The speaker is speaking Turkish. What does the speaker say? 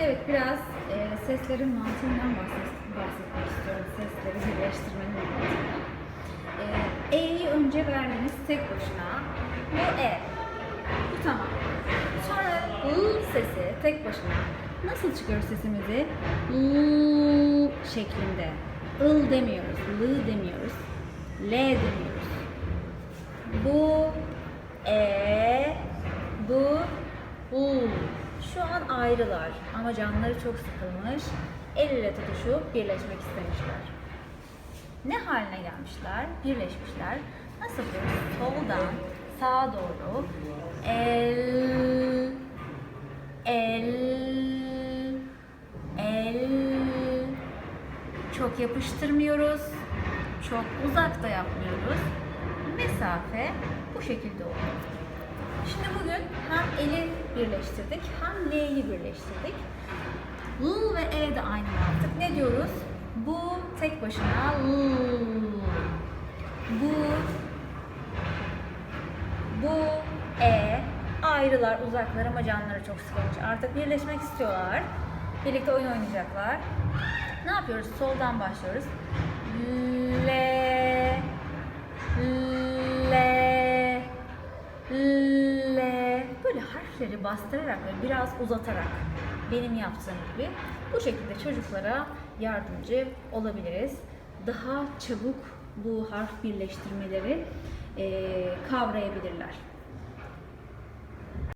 Evet, biraz e, seslerin mantığından bahset- bahsetmek istiyorum. Sesleri birleştirmenin mantığından. E, E'yi önce verdiniz tek başına. Bu E. Bu tamam. Sonra I sesi tek başına. Nasıl çıkıyor sesimizi? L şeklinde. Il demiyoruz, L demiyoruz, L demiyoruz. Bu E, bu U. Şu an ayrılar ama canları çok sıkılmış. El ile tutuşup birleşmek istemişler. Ne haline gelmişler? Birleşmişler. Nasıl yapıyoruz? Soldan sağa doğru el el el çok yapıştırmıyoruz. Çok uzakta yapmıyoruz. Mesafe bu şekilde oluyor. Şimdi bugün hem eli birleştirdik hem L'yi birleştirdik. L ve E de aynı mantık. Ne diyoruz? Bu tek başına L. Bu bu E ayrılar uzaklar ama canları çok sıkılmış. Artık birleşmek istiyorlar. Birlikte oyun oynayacaklar. Ne yapıyoruz? Soldan başlıyoruz. Böyle harfleri bastırarak ve biraz uzatarak benim yaptığım gibi bu şekilde çocuklara yardımcı olabiliriz. Daha çabuk bu harf birleştirmeleri kavrayabilirler.